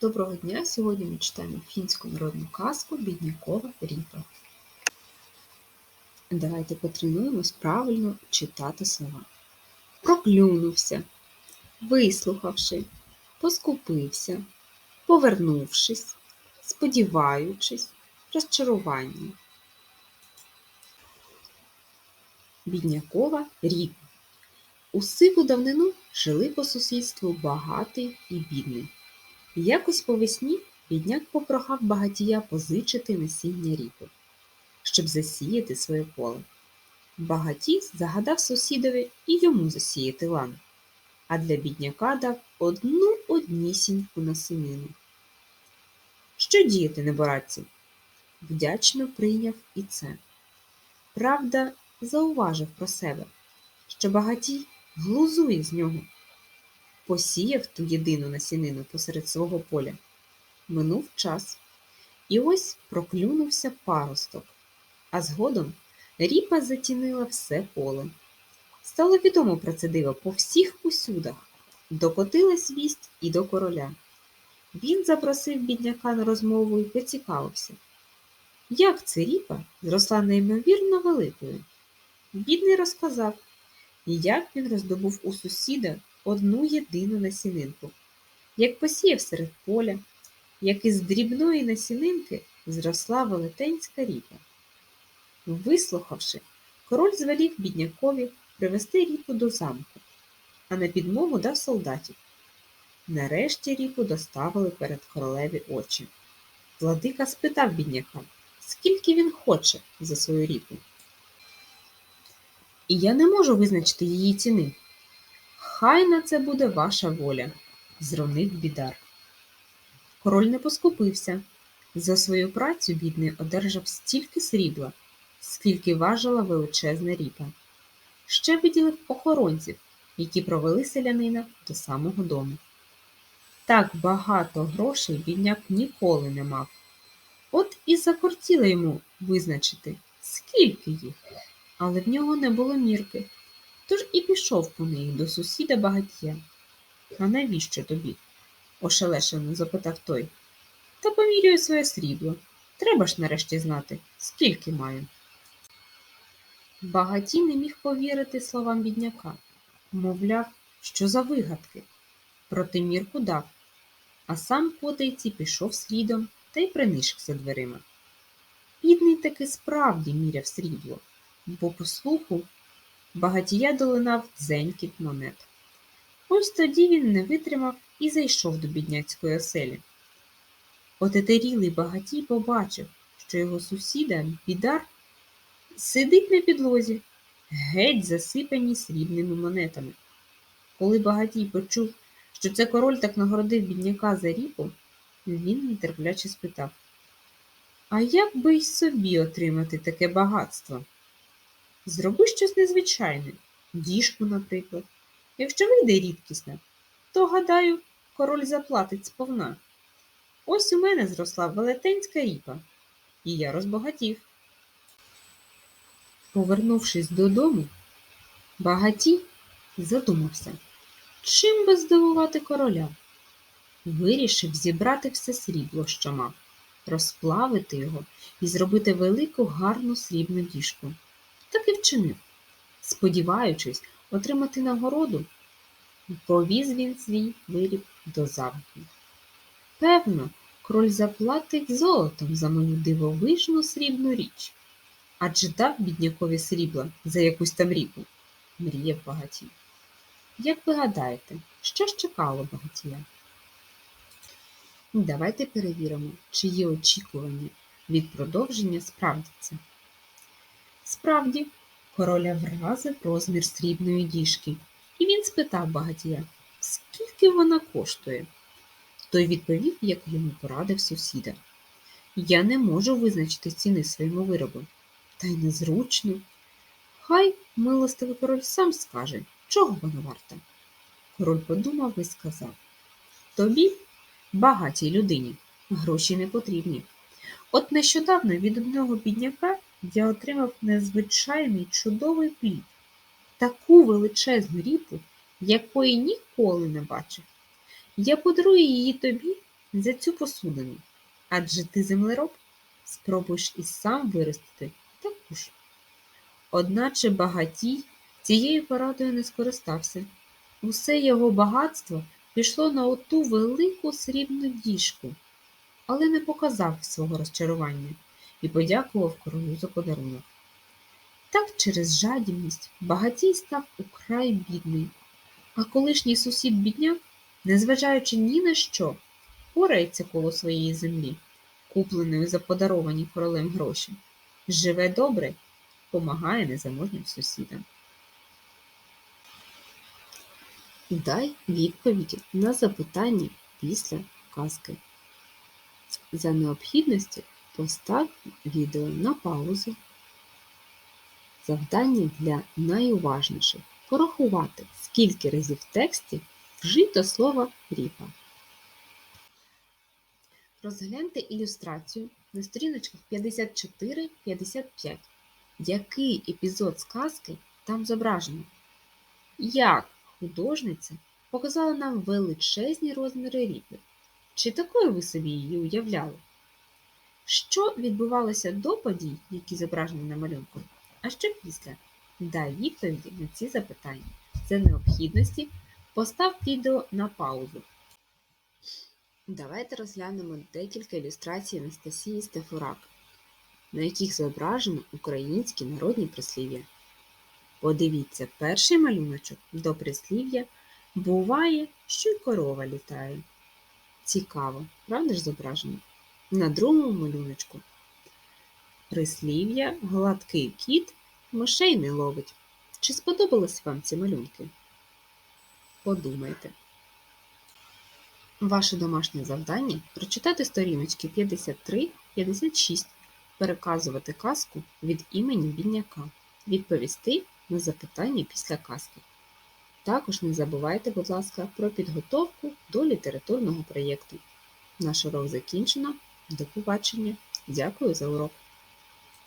Доброго дня! Сьогодні ми читаємо фінську народну казку Біднякова ріпа. Давайте потренуємось правильно читати слова. Проклюнувся, вислухавши, поскупився, повернувшись, сподіваючись, розчарування. Біднякова ріпа. У сиву давнину жили по сусідству багатий і бідний. Якось по весні бідняк попрохав багатія позичити насіння ріпи, щоб засіяти своє поле. Багатій загадав сусідові і йому засіяти лан, а для бідняка дав одну однісіньку насінину. Що діяти, неборатці? Вдячно прийняв і це. Правда, зауважив про себе, що багатій глузує з нього посіяв ту єдину насінину посеред свого поля. Минув час, і ось проклюнувся паросток, а згодом ріпа затінила все поле. Стало відомо про це диво по всіх усюдах, докотилась вість і до короля. Він запросив бідняка на розмову і поцікавився. Як це ріпа зросла неймовірно великою? Бідний розказав, як він роздобув у сусіда одну єдину насінинку, як посіяв серед поля, як із дрібної насінинки зросла велетенська ріпа. Вислухавши, король звелів біднякові привести ріпу до замку, а на підмогу дав солдатів. Нарешті ріпу доставили перед королеві очі. Владика спитав бідняка, скільки він хоче за свою ріпу. І я не можу визначити її ціни, Хай на це буде ваша воля, зронив бідар. Король не поскупився. За свою працю бідний одержав стільки срібла, скільки важила величезна ріпа. Ще виділив охоронців, які провели селянина до самого дому. Так багато грошей бідняк ніколи не мав. От і закортіло йому визначити, скільки їх, але в нього не було мірки. Тож і пішов по неї до сусіда багаття. А навіщо тобі? ошелешено запитав той. Та помірюю своє срібло. Треба ж нарешті знати, скільки маю. Багатій не міг повірити словам бідняка, мовляв, що за вигадки. Проти мірку дав, а сам потайці пішов слідом та й принишкся дверима. Бідний таки справді міряв срібло, бо по слуху багатія долинав дзенькіт монет. Ось тоді він не витримав і зайшов до бідняцької оселі. Отетерілий багатій побачив, що його сусіда, бідар, сидить на підлозі, геть засипані срібними монетами. Коли багатій почув, що це король так нагородив бідняка за ріпу, він нетерпляче спитав А як би й собі отримати таке багатство? Зроби щось незвичайне, діжку, наприклад. Якщо вийде рідкісне, то, гадаю, король заплатить сповна. Ось у мене зросла велетенська ріпа, і я розбагатів. Повернувшись додому, багатій задумався, чим би здивувати короля. Вирішив зібрати все срібло, що мав, розплавити його і зробити велику гарну срібну діжку так і вчинив. Сподіваючись отримати нагороду, повіз він свій виріб до замку. Певно, король заплатить золотом за мою дивовижну срібну річ, адже дав біднякові срібла за якусь там ріку, мріяв багатій. Як ви гадаєте, що ж чекало багатія? Давайте перевіримо, чи є очікування від продовження справдяться. Справді, короля вразив розмір срібної діжки, і він спитав багатія, скільки вона коштує. Той відповів, як йому порадив сусіда. Я не можу визначити ціни своєму виробу, та й незручно. Хай милостивий король сам скаже, чого вона варта. Король подумав і сказав Тобі, багатій людині, гроші не потрібні. От нещодавно від одного бідняка я отримав незвичайний чудовий плід, таку величезну ріпу, якої ніколи не бачив. Я подарую її тобі за цю посудину, адже ти землероб, спробуєш і сам виростити таку ж. Одначе багатій цією порадою не скористався. Усе його багатство пішло на оту велику срібну діжку, але не показав свого розчарування і подякував королю за подарунок. Так через жадібність багатій став украй бідний, а колишній сусід бідняк, незважаючи ні на що, порається коло своєї землі, купленої за подаровані королем гроші, живе добре, помагає незаможнім сусідам. Дай відповіді на запитання після казки. За необхідності постав відео на паузу. Завдання для найуважніших порахувати, скільки разів в тексті вжито слово ріпа. Розгляньте ілюстрацію на сторіночках 54-55. Який епізод сказки там зображено? Як художниця показала нам величезні розміри ріпи? Чи такою ви собі її уявляли? Що відбувалося до подій, які зображені на малюнку, а що після? Дай відповіді на ці запитання. За необхідності постав відео на паузу. Давайте розглянемо декілька ілюстрацій Анастасії Стефурак, на яких зображено українські народні прислів'я. Подивіться, перший малюночок до прислів'я буває, що й корова літає. Цікаво, правда ж зображено? На другому малюночку прислів'я гладкий кіт мишей не ловить. Чи сподобались вам ці малюнки? Подумайте. Ваше домашнє завдання прочитати сторіночки 53-56, переказувати казку від імені бідняка, відповісти на запитання після казки. Також не забувайте, будь ласка, про підготовку до літературного проєкту. Наш урок закінчено. До побачення. Дякую за урок.